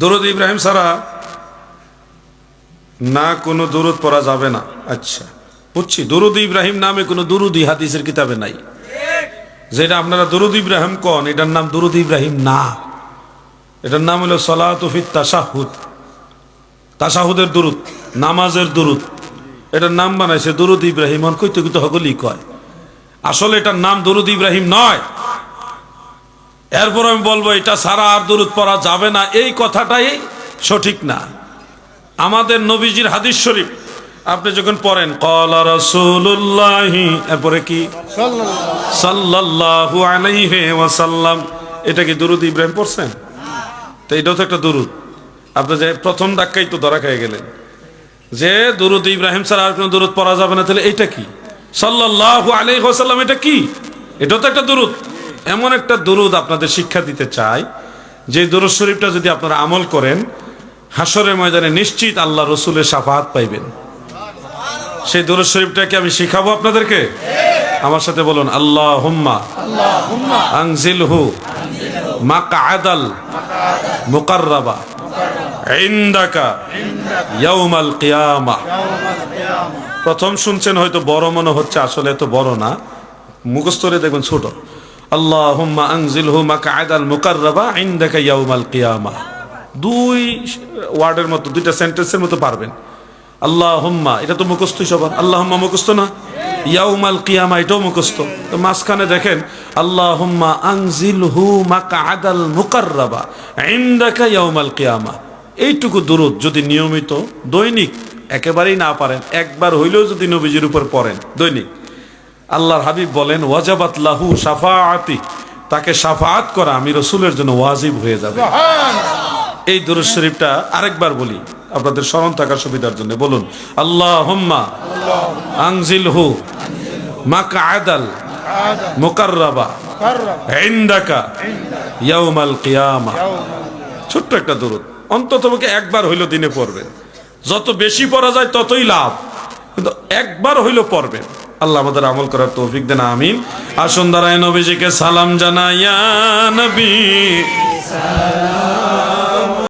দরুদ ইব্রাহিম সারা না কোনো দরুদ পড়া যাবে না। আচ্ছা বুঝছি। দরুদ ইব্রাহিম নামে কোনো দরুদি হাদিসের কিতাবে নাই। যেটা আপনারা দরুদ ইব্রাহিম কন, এটার নাম দরুদ ইব্রাহিম না। এটার নাম হলো সলাতফিত তাসাহুদ তাসাহুদের দুরুদ, নামাজের দুরুদ। এটার নাম বানাইছে দরুদ ইব্রাহিম। অন কইতে কয় আসলে এটার নাম দরুদ ইব্রাহিম নয়। এরপর আমি বলব এটা সারা আর দরুদ পড়া যাবে না। এই কথাটাই সঠিক না। আমাদের নবীজির হাদিস শরীফ আপনি যখন পড়েন কলা রসুল্লাহি এরপরে কি? সাল্লাল্লাহু আলাইহি ওয়াসাল্লাম। এটা কি দুরুদ ইব্রাহিম পড়ছেন? তো এটাও তো একটা দুরুদ। আপনি যে প্রথম ধাক্কাই তো ধরা খেয়ে গেলেন। যে দুরুদ ইব্রাহিম ছাড়া আর কোনো দুরুদ পড়া যাবে না তাহলে এটা কি? সাল্লাল্লাহু আলাইহি ওয়াসাল্লাম এটা কি? এটাও তো একটা দুরুদ। এমন একটা দুরুদ আপনাদের শিক্ষা দিতে চাই, যে দুরুদ শরীফটা যদি আপনারা আমল করেন হাসরের ময়দানে নিশ্চিত আল্লাহ রসুলের সাফাহাত পাইবেন। সেই দুরুদ শরীফটাকে আমি শিখাবো আপনাদেরকে? আমার সাথে বলুন আল্লাহ হুম্মা আংজিল হু মাকাআদাল মুকাররাবা ইন্দাকা ইয়াউমাল কিয়ামা। প্রথম শুনছেন হয়তো বড় মনে হচ্ছে, আসলে এত বড় না। মুখস্থরে দেখবেন ছোট। আল্লাহুম্মা আনজিলহু মাকআদাল মুকাররাবা ইনদাকা ইয়াউমাল কিয়ামা। দুই ওয়ার্ডের মতো, দুইটা সেন্টেন্সের মতো পারবেন। আল্লাহুম্মা, এটা তো মুখস্থই সবার। আল্লাহুম্মা মুখস্থ না? ইয়াউমাল কিয়ামা, এটাও মুখস্থ। তো মাঝখানে দেখেন, আল্লাহুম্মা আনজিলহু মাকআদাল মুকাররাবা ইনদাকা ইয়াউমাল কিয়ামা। এইটুকু দূরত যদি নিয়মিত দৈনিক একেবারেই না পারেন, একবার হইলেও যদি নবীজির উপর পড়েন, দৈনিক। আল্লাহর হাবিব বলেন ওয়াজাবাত লাহু সাফাআতি তাকে সাফাআত করা আমি রসুলের জন্য ওয়াজিব হয়ে যাবে। এই দুরুদ শরীফটা আরেকবার বলি আপনাদের স্মরণ থাকার সুবিধার জন্য বলুন আল্লাহ হুম্মা আংজিল হু মাকা আদাল মুকাররাবা ইন্দাকা ইয়াউমাল কিয়ামা। ছোট্ট একটা দূরত অন্তত একবার হইল দিনে পড়বেন। যত বেশি পড়া যায় ততই লাভ। কিন্তু একবার হইল পড়বেন। আল্লাহ আমাদের আমল করার তৌফিক দেন আমিন। আসুন দাঁড়ায় নবীজিকে সালাম জানাইয়া নবী।